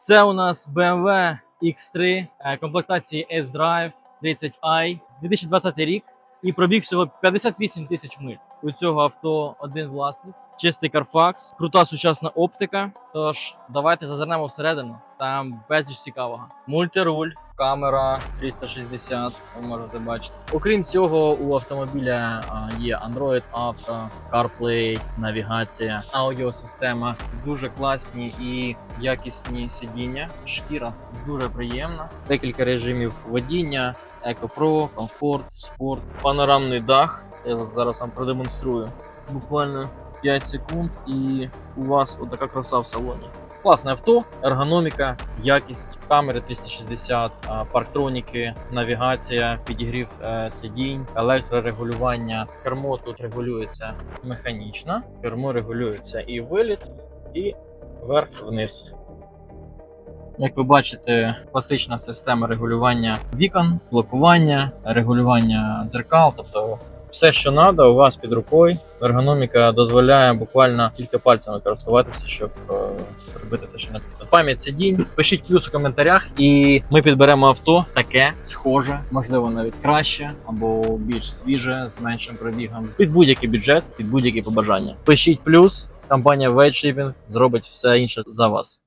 Це у нас BMW X3 е, комплектації S-Drive 30i 2020 рік і пробіг всього 58 тисяч миль. У цього авто один власник, чистий Carfax, крута сучасна оптика. Тож давайте зазирнемо всередину. Там безліч цікавого. Мультируль, камера 360, ви можете бачити. Окрім цього, у автомобіля є Android Auto, CarPlay, навігація, аудіосистема. Дуже класні і якісні сидіння. Шкіра дуже приємна. Декілька режимів водіння, EcoPro, комфорт, спорт, панорамний дах. Я зараз вам продемонструю. Буквально 5 секунд, і у вас отака краса в салоні. Класне авто, ергономіка, якість, камери 360, парктроніки, навігація, підігрів е, сидінь, електрорегулювання. Кермо тут регулюється механічно. Кермо регулюється і виліт, і вверх-вниз. Як ви бачите, класична система регулювання вікон, блокування, регулювання дзеркал, тобто все, що треба, у вас під рукою. Ергономіка дозволяє буквально кілька пальцями користуватися, щоб е, робити все, що необхідно. Пам'ять сидінь. Пишіть плюс у коментарях, і ми підберемо авто таке, схоже, можливо, навіть краще або більш свіже, з меншим пробігом. Під будь-який бюджет, під будь-які побажання. Пишіть плюс. Компанія Wedge зробить все інше за вас.